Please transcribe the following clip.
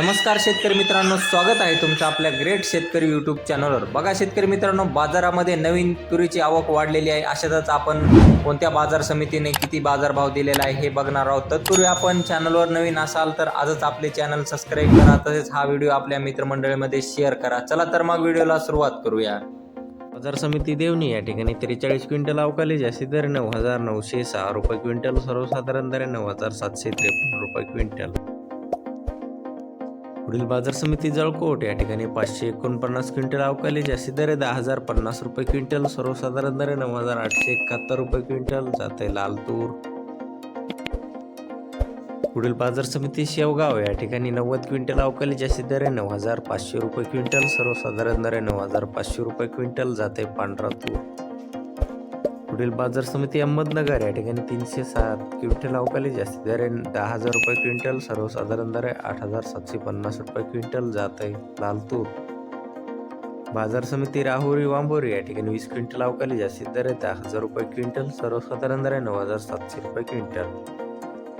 नमस्कार शेतकरी मित्रांनो स्वागत आहे तुमचं आपल्या ग्रेट शेतकरी यूट्यूब चॅनलवर बघा शेतकरी मित्रांनो बाजारामध्ये नवीन तुरीची आवक वाढलेली आहे. अशातच आपण कोणत्या बाजार समितीने किती बाजारभाव दिलेला आहे हे बघणार आहोत. तत्पूर्वी आपण चॅनलवर नवीन असाल तर आजच आपले चॅनल सबस्क्राईब करा. तसेच हा व्हिडिओ आपल्या मित्रमंडळीमध्ये शेअर करा. चला तर मग व्हिडिओला सुरुवात करूया. बाजार समिती देवणी या ठिकाणी त्रेचाळीस क्विंटल अवकाली जास्ती दर नऊ हजार नऊशे सहा रुपये क्विंटल सर्वसाधारण दर नऊ हजार सातशे त्रेपन्न रुपये क्विंटल. पुढील बाजार समिती जळकोट या ठिकाणी पाचशे एकोणपन्नास क्विंटल अवकाली जास्ती दरे दहा हजार पन्नास रुपये क्विंटल सर्वसाधारण दरे नऊ हजार आठशे एकाहत्तर रुपये क्विंटल जाते लाल तूर पुढील बाजार समिती शेवगाव या ठिकाणी नव्वद क्विंटल अवकाली जास्ती दरे नऊ हजार पाचशे रुपये क्विंटल सर्वसाधारण दरे नऊ हजार पाचशे रुपये क्विंटल जाते पांढरा तूर. पुढील बाजार समिती अहमदनगर या ठिकाणी तीनशे सात क्विंटल अवकाली जास्त दर दहा हजार रुपये क्विंटल सर्वसाधारण दर आहे आठ हजार सातशे पन्नास रुपये क्विंटल जात आहे. लाल तूर बाजार समिती राहुरी वांबोरी या ठिकाणी वीस क्विंटल अवकाली जास्तीत दर दहा हजार रुपये क्विंटल सर्वसाधारण दर आहे नऊ हजार सातशे रुपये क्विंटल.